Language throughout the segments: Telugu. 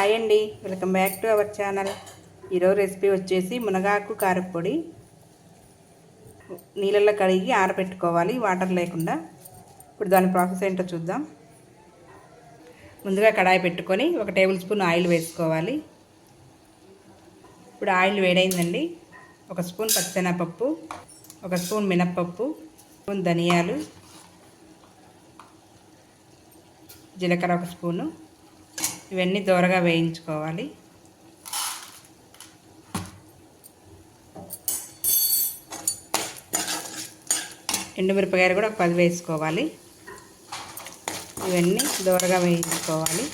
హాయ్ అండి. Welcome back to our channel. ఈరోజు రెసిపీ వచ్చేసి మునగాకు కారపొడి. నీళ్ళల్లో కడిగి ఆరబెట్టుకోవాలి వాటర్ లేకుండా. ఇప్పుడు దాని ప్రాసెస్ ఏంటో చూద్దాం. ముందుగా కడాయి పెట్టుకొని ఒక టేబుల్ స్పూన్ ఆయిల్ వేసుకోవాలి. ఇప్పుడు ఆయిల్ వేడైందండి. ఒక స్పూన్ పచ్చెనపప్పు ఒక స్పూన్ మినప్పప్పు స్పూన్ ధనియాలు జీలకర్ర ఒక స్పూను ఇవన్నీ దూరగా వేయించుకోవాలి. ఎండుమిరపకాయలు కూడా ఒక పది వేసుకోవాలి. ఇవన్నీ దూరగా వేయించుకోవాలి.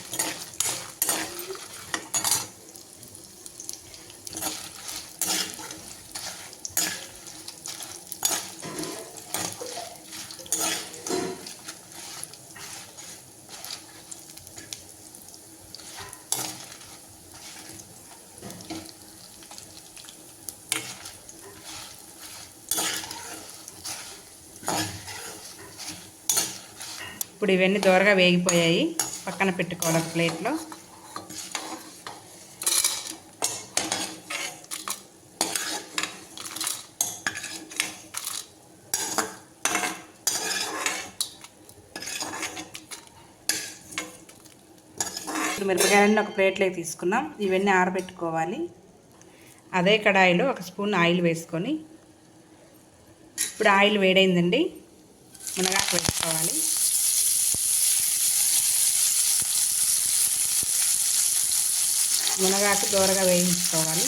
ఇప్పుడు ఇవన్నీ దూరగా వేగిపోయాయి. పక్కన పెట్టుకోవాలి ఒక ప్లేట్లో. ఇప్పుడు మిరపకాయలన్నీ ఒక ప్లేట్లోకి తీసుకున్నాం ఇవన్నీ ఆరబెట్టుకోవాలి. అదే కడాయిలో ఒక స్పూన్ ఆయిల్ వేసుకొని. ఇప్పుడు ఆయిల్ వేడైందండి. మునగాకు వేసుకోవాలి. మునగాకు దూరగా వేయించుకోవాలి.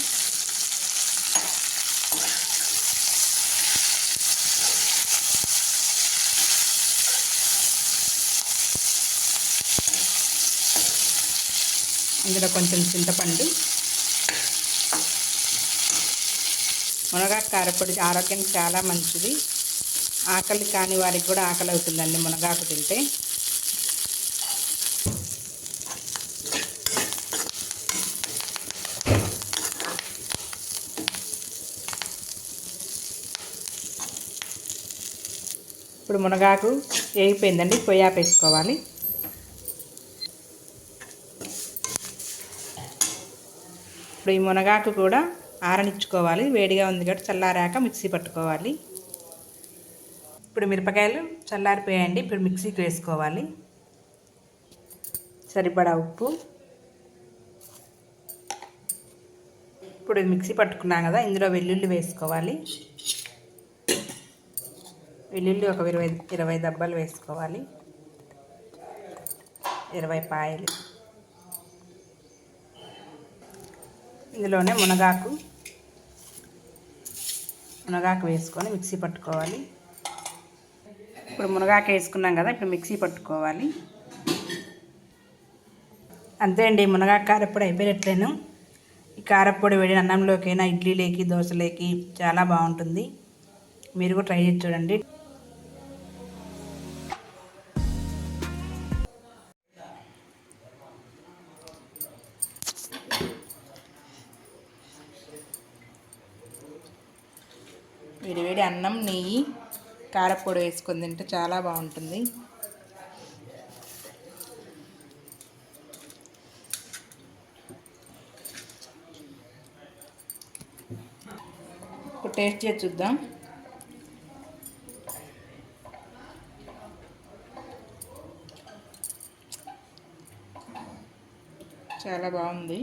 ఇందులో కొంచెం చింతపండు. మునగాకు కారపొడి ఆరోగ్యానికి చాలా మంచిది. ఆకలి కాని వారికి కూడా ఆకలి అవుతుందండి మునగాకు తింటే. ఇప్పుడు మునగాకు వేగిపోయిందండి పొయ్యి ఆపేసుకోవాలి. ఇప్పుడు ఈ మునగాకు కూడా ఆరనిచ్చుకోవాలి వేడిగా ఉంది కాబట్టి చల్లారాక మిక్సీ పట్టుకోవాలి. ఇప్పుడు మిరపకాయలు చల్లారిపోయాయండి ఇప్పుడు మిక్సీకి వేసుకోవాలి. సరిపడా ఉప్పు. ఇప్పుడు మిక్సీ పట్టుకున్నాం కదా ఇందులో వెల్లుల్లి వేసుకోవాలి. వెల్లుల్లి ఒక ఇరవై ఇరవై దెబ్బలు వేసుకోవాలి. ఇరవై పాయలు. ఇందులోనే మునగాకు మునగాకు వేసుకొని మిక్సీ పట్టుకోవాలి. ఇప్పుడు మునగాకు వేసుకున్నాం కదా ఇప్పుడు మిక్సీ పట్టుకోవాలి. అంతే అండి మునగాకు కారపొడి అయిపోయినట్లేను. ఈ కారపొడి వేడి అన్నంలోకైనా ఇడ్లీలోకి దోశలోకి చాలా బాగుంటుంది. మీరు కూడా ట్రై చేసి చూడండి. వేడి అన్నం నెయ్యి కారపొడి వేసుకొని తింటే చాలా బాగుంటుంది. ఇప్పుడు టేస్ట్ చేసి చూద్దాం. చాలా బాగుంది.